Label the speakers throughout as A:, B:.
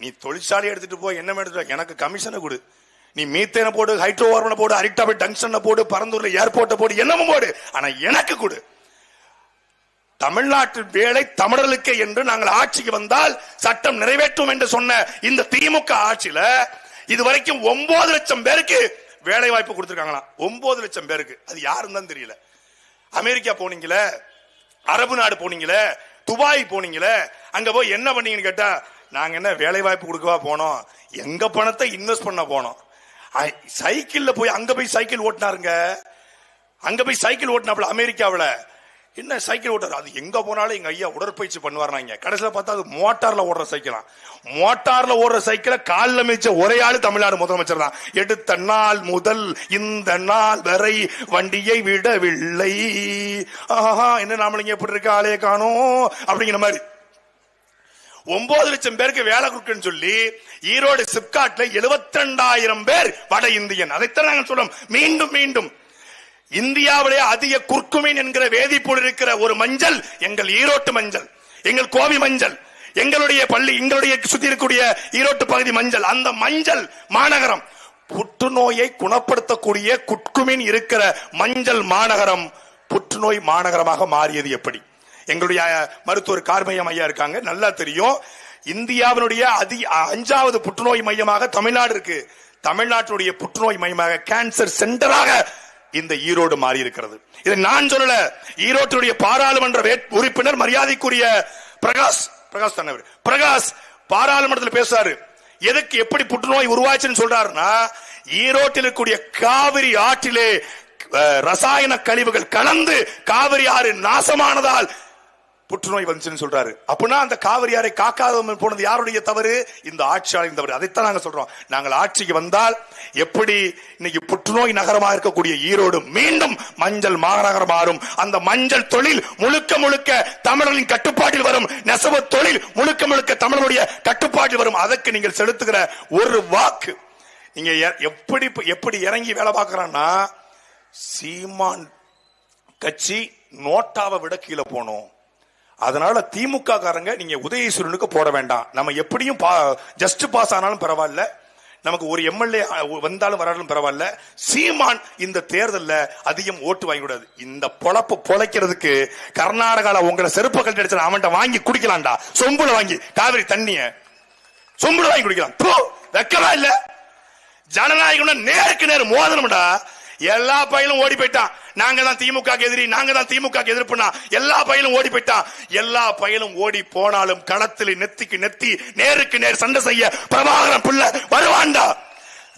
A: நீ தொழிற்சாலை எடுத்துட்டு போய் என்ன எடுத்துட்டு எனக்கு கமிஷனை கொடு. நீ மீத்தேனை போடு ஹைட்ரோ ஹைட்ரோவார்மனை போடு அரிட்டாபை டங்ஷனை போடு பரந்தூர்ல ஏர்போர்ட்டை போடு என்னமும் போடு. ஆனா எனக்கு கொடு. தமிழ்நாட்டு வேலை தமிழர்களுக்கு என்று நாங்கள் ஆட்சிக்கு வந்தால் சட்டம் நிறைவேற்றும் என்று சொன்ன இந்த திமுக ஆட்சியில இதுவரைக்கும் ஒன்பது லட்சம் பேருக்கு வேலை வாய்ப்பு கொடுத்திருக்காங்களாம். ஒன்பது லட்சம் பேருக்கு. அது யாருன்னு தான் தெரியல. அமெரிக்கா போனீங்களே அரபு நாடு போனீங்களே துபாய் போனீங்களே அங்க போய் என்ன பண்ணீங்கன்னு கேட்டா நாங்க என்ன வேலை வாய்ப்பு கொடுக்கவா போனோம்? எங்க பணத்தை இன்வெஸ்ட் பண்ண போனோம்? சைக்கிளில் சைக்கிள்ல போய் அங்க போய் சைக்கிள் ஓட்டினாருங்க. அங்க போய் சைக்கிள் ஓட்டினாப்புல அமெரிக்காவில். என்ன சைக்கிள் ஓட்டுறது அது எங்க போனாலும் எங்க ஐயா உடற்பயிற்சி பண்ணுவாருனாங்க கடைசியில பார்த்தா அது மோட்டார்ல ஓடுற சைக்கிளா மோட்டார்ல ஓடுற சைக்கிளை காலில் மிச்ச ஒரே ஆள் தமிழ்நாடு முதலமைச்சர் தான். எடுத்த நாள் முதல் இந்த நாள் வரை வண்டியை விடவில்லை. ஆஹா என்ன நாமளிங்க எப்படி இருக்க ஆளே காணும்? அப்படிங்கிற மாதிரி. ஒன்பது லட்சம் பேருக்கு வேலை கொடுக்குன்னு சொல்லி ஈரோடு சிப்காட்ல 72000 பேர் வட இந்தியன். அதைத்தான் நாங்கள் சொல்றோம். மீண்டும் மீண்டும். இந்தியாவிலே அதிக குர்குமின் என்கிற வேதிப்பொருள் இருக்கிற ஒரு மஞ்சள் எங்கள் ஈரோட்டு மஞ்சள் எங்கள் கோவி மஞ்சள் எங்களுடைய பள்ளி எங்களுடைய சுத்தி இருக்கக்கூடிய ஈரோட்டு பகுதி மஞ்சள். அந்த மஞ்சள் மாநகரம். புற்றுநோயை குணப்படுத்தக்கூடிய குட்குமின் இருக்கிற மஞ்சள் மாநகரம் புற்றுநோய் மாநகரமாக மாறியது எப்படி? எங்களுடைய மருத்துவர் கார்மையம் ஐயா இருக்காங்க நல்லா தெரியும். இந்தியாவினுடைய அதி அஞ்சாவது புற்றுநோய் மையமாக தமிழ்நாடு இருக்கு. தமிழ்நாட்டுடைய புற்றுநோய் மையமாக கேன்சர் சென்டராக இந்த ஈரோடு மாறி இருக்கிறது இதை நான் சொல்லல ஈரோட்டுடைய பாராளுமன்ற உறுப்பினர் மரியாதைக்குரிய பிரகாஷ் பிரகாஷ் தானே பிரகாஷ் பாராளுமன்றத்தில் பேசுறாரு. எதுக்கு எப்படி புற்றுநோய் உருவாச்சுன்னு சொல்றாருன்னா ஈரோட்டில் இருக்கக்கூடிய காவிரி ஆற்றிலே ரசாயன கழிவுகள் கலந்து காவிரி ஆறு நாசமானதால் புற்றுநோய் வந்துச்சுன்னு சொல்றாரு. அப்படின்னா அந்த காவிரி ஆறை காக்காத போனது யாருடைய தவறு? இந்த ஆட்சியாளரின் தவறு. அதைத்தான் நாங்க சொல்றோம். நாங்கள் ஆட்சிக்கு வந்தால் எப்படி இன்னைக்கு புற்றுநோய் நகரமாக இருக்கக்கூடிய ஈரோடு மீண்டும் மஞ்சள் மாநகரம் மாறும். அந்த மஞ்சள் தொழில் முழுக்க முழுக்க தமிழர்களின் கட்டுப்பாட்டில் வரும். நெசவு தொழில் முழுக்க முழுக்க தமிழருடைய கட்டுப்பாட்டில் வரும். அதற்கு நீங்கள் செலுத்துகிற ஒரு வாக்கு. நீங்க எப்படி எப்படி இறங்கி வேலை பார்க்கறான்னா சீமான் கட்சி நோட்டாவை விட கீழே போனோம் அதனால திமுக காரங்க நீங்க உதயசூரனுக்கு போட வேண்டாம். நம்ம எப்படியும் ஜஸ்ட் பாஸ் ஆனாலும் பரவாயில்ல. நமக்கு ஒரு எம்எல்ஏ வந்தாலும் வராலும் பரவாயில்ல. சீமான் இந்த தேர்தலில் அதிகம் ஓட்டு வாங்கி கூடாது இந்த பொழப்பு பொழைக்கிறதுக்கு கர்நாடகால உங்களை செருப்பு கட்டி அடிச்சு அவன்கிட்ட வாங்கி குடிக்கலாம்டா. சொம்புல வாங்கி காவிரி தண்ணிய. சொம்புல வாங்கி குடிக்கலாம். போ, வெக்கமா இல்ல. ஜனநாயகம் நேருக்கு நேர் மோதனம்டா எல்லா பையனும் ஓடி போயிட்டான். நாங்க தான் திமுக எதிரி நாங்க தான் திமுக எதிர்ப்புனா எல்லா பையலும் ஓடி போயிட்டான் எல்லா பயலும் ஓடி போனாலும் களத்தில் நெத்திக்கு நெத்தி நேருக்கு நேர் சண்டை செய்ய பிரபாகரன் பிள்ளை வருவாண்டா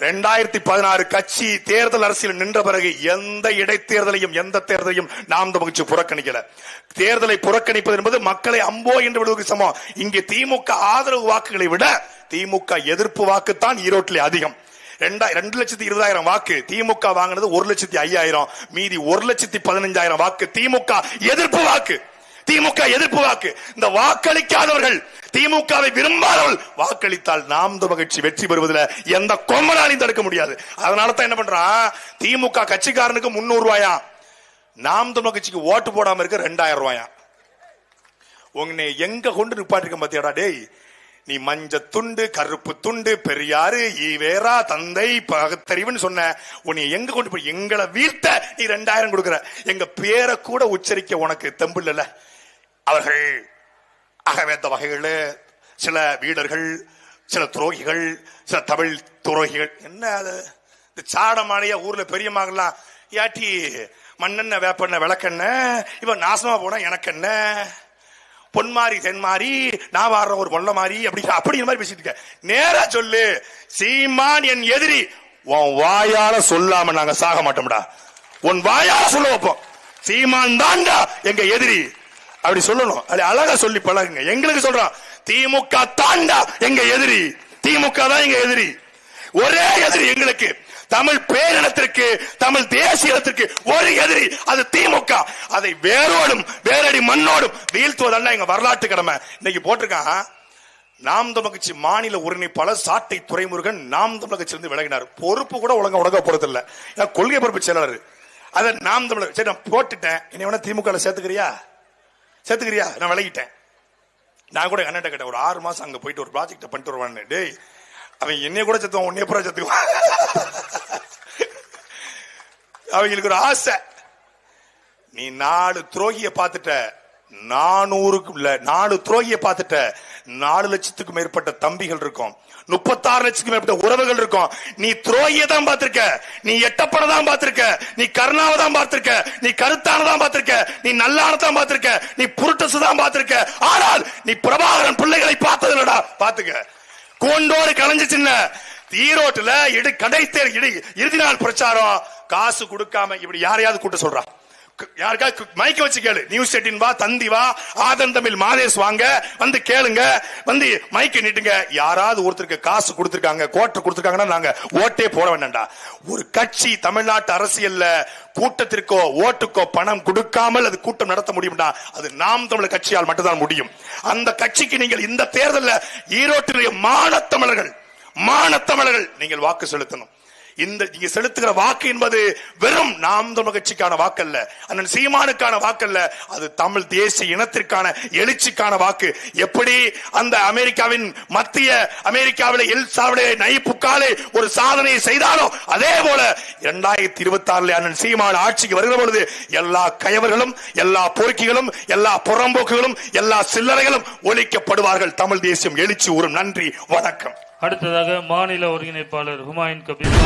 A: ரெண்டாயிரத்தி பதினாறு கட்சி தேர்தல் அரசியல் நின்ற பிறகு எந்த இடைத்தேர்தலையும் எந்த தேர்தலையும் நாம் தமிழ்ச்சி புறக்கணிக்கல. தேர்தலை புறக்கணிப்பது என்பது மக்களை அம்போ என்று விடுவதற்கு சமம். இங்கே திமுக ஆதரவு வாக்குகளை விட திமுக எதிர்ப்பு வாக்குத்தான் ஈரோட்டிலே அதிகம். ரெண்டா ரெண்டு லட்சத்தி இருபதாயிரம் வாக்கு திமுக வாங்கினது ஒரு லட்சத்தி ஐயாயிரம். மீதி ஒரு லட்சத்தி பதினஞ்சாயிரம் வாக்கு திமுக எதிர்ப்பு வாக்கு. திமுக எதிர்ப்பு வாக்கு. இந்த வாக்களிக்காதவர்கள் திமுகவை விரும்பாதவர்கள் வாக்களித்தால் நாம் மகிழ்ச்சி வெற்றி பெறுவதில் எந்த கொம்பனாலையும் தடுக்க முடியாது. அதனால தான் என்ன பண்றான் திமுக கட்சிக்காரனுக்கு முன்னூறு ரூபாயா? நாம் தமிழ் கட்சிக்கு ஓட்டு போடாம இருக்க ரெண்டாயிரம் ரூபாயா? உன்னை எங்க கொண்டு நிப்பாட்டிருக்க பாத்தியாடா டேய். நீ மஞ்ச துண்டு கருப்பு துண்டு பெரியாரு ஈவேரா தந்தை பகுத்தறிவுன்னு சொன்ன உன்னை எங்க கொண்டு போய் எங்களை வீழ்த்த நீ ரெண்டாயிரம் கொடுக்குற? எங்க பேரை கூட உச்சரிக்க உனக்கு தெம்பு அவர்கள் அகவேத்த வகைகள் சில வீரர்கள் சில துரோகிகள் சில தமிழ் துரோகிகள். என்ன அது? இந்த சாடமானையா ஊர்ல பெரியமாகலாம் யாட்டி மண்ணெண்ண வேப்பெண்ண விளக்கெண்ண இவன் நாசமா போனா எனக்கு என்ன பொன்மாரி தென்மாரி நான் வாடுற ஒரு பொல்ல மாறி அப்படி அப்படி மாதிரி பேசிட்டு இருக்க. நேரா சொல்லு. சீமான் என் எதிரி. உன் வாயால சொல்லாம நாங்க சாக மாட்டோம்டா. உன் வாயால சொல்ல வைப்போம். சீமான் தான்டா எங்க எதிரி. அப்படி சொல்லணும். அது அழகா சொல்லி பழகுங்க. எங்களுக்கு சொல்றோம் திமுக தாண்டா எங்க எதிரி. திமுக தான் எங்க எதிரி. ஒரே எதிரி எங்களுக்கு. தமிழ் பேரினத்திற்கு தமிழ் தேசியத்திற்கு ஒரு எதிரி அது திமுக. அதை வேரோடும் வேரடி மண்ணோடும் வீழ்த்துவதல்ல எங்க வரலாற்று கடமை. இன்னைக்கு போட்டிருக்கான். நாம் தமிழ் மாநில ஒருங்கிணைப்பாளர் சாட்டை துறைமுருகன் நாம் தமிழ் கட்சியிலிருந்து விலகினார். பொறுப்பு கூட ஒழுங்கா ஒழுங்கா போறதில்ல. கொள்கை பொறுப்பு செயலாளர். அதை நாம் தமிழர் சரி நான் போட்டுட்டேன். என்ன வேணா திமுக சேர்த்துக்கிறியா? சேர்த்துக்கிறியா? நான் விலகிட்டேன். நான் கூட கண்ணட்ட கேட்டேன். ஒரு ஆறு மாசம் அங்க போயிட்டு ஒரு ப்ராஜெக்ட் பண்ணிட்டு வருவான்னு. டேய் அவன் என்னைய கூட செத்துவான் உன்னைய பூரா செத்துக்குவான். அவங்களுக்கு ஒரு ஆசை. நீ நாலு துரோகிய பார்த்துட்ட நானூறுக்கு இல்ல நாலு துரோகிய பார்த்துட்ட நாலு லட்சத்துக்கும் மேற்பட்ட தம்பிகள் இருக்கும். முப்பத்தாறு லட்சத்துக்கு மேற்பட்ட உறவுகள் இருக்கும். நீ துரோகிய தான் பார்த்திருக்க. நீ எட்டப்பட தான் பார்த்திருக்க. நீ கருணாவை தான் பார்த்திருக்க. நீ கருத்தான தான் பார்த்திருக்க. நீ நல்லான தான் பார்த்திருக்க. நீ புருட்டசு தான் பார்த்திருக்க. ஆனால் நீ பிரபாகரன் பிள்ளைகளை பார்த்ததுலடா பாத்துக்க கோண்டோடு கலைஞ்சு சின்ன ஈரோட்டுல இடு கடைத்தேர் இடு இறுதி நாள் பிரச்சாரம். காசு கொடுக்காம இப்படி யாரையாவது கூட்ட சொல்றா? யாருக்காவது மயக்க வச்சு கேளு. நியூஸ் எட்டின் வா தந்தி வா ஆதன் தமிழ் மாதேஷ் வாங்க. வந்து கேளுங்க. வந்து மைக்க நீட்டுங்க. யாராவது ஒருத்தருக்கு காசு கொடுத்துருக்காங்க கோட்டை கொடுத்துருக்காங்கன்னா நாங்க ஓட்டே போட வேண்டாம்டா. ஒரு கட்சி தமிழ்நாட்டு அரசியல்ல கூட்டத்திற்கோ ஓட்டுக்கோ பணம் கொடுக்காமல் அது கூட்டம் நடத்த முடியும்டா. அது நாம் தமிழர் கட்சியால் மட்டும்தான் முடியும். அந்த கட்சிக்கு நீங்கள் இந்த தேர்தலில் ஈரோட்டினுடைய மானத்தமிழர்கள் மானத்தமிழர்கள் நீங்கள் வாக்கு செலுத்தணும். இந்த நீங்க செலுத்துகிற வாக்கு என்பது வெறும் நாம் தமிழ் கட்சிக்கான வாக்கல்ல அண்ணன் சீமானுக்கான வாக்கல்ல அது தமிழ் தேசிய இனத்திற்கான எழுச்சிக்கான வாக்கு. எப்படி அந்த அமெரிக்காவின் மத்திய அமெரிக்காவில எல் சாவடே நைப்புக்காலே ஒரு சாதனையை செய்தாலோ அதே போல இரண்டாயிரத்தி இருபத்தி ஆறுல அண்ணன் சீமான ஆட்சிக்கு வருகிற பொழுது எல்லா கயவர்களும் எல்லா பொறுக்கிகளும் எல்லா புறம்போக்குகளும் எல்லா சில்லறைகளும் ஒழிக்கப்படுவார்கள். தமிழ் தேசியம் எழுச்சி ஊரும் நன்றி வணக்கம்.
B: அடுத்ததாக மாநில ஒருங்கிணைப்பாளர் ஹுமாயூன் கபீர்.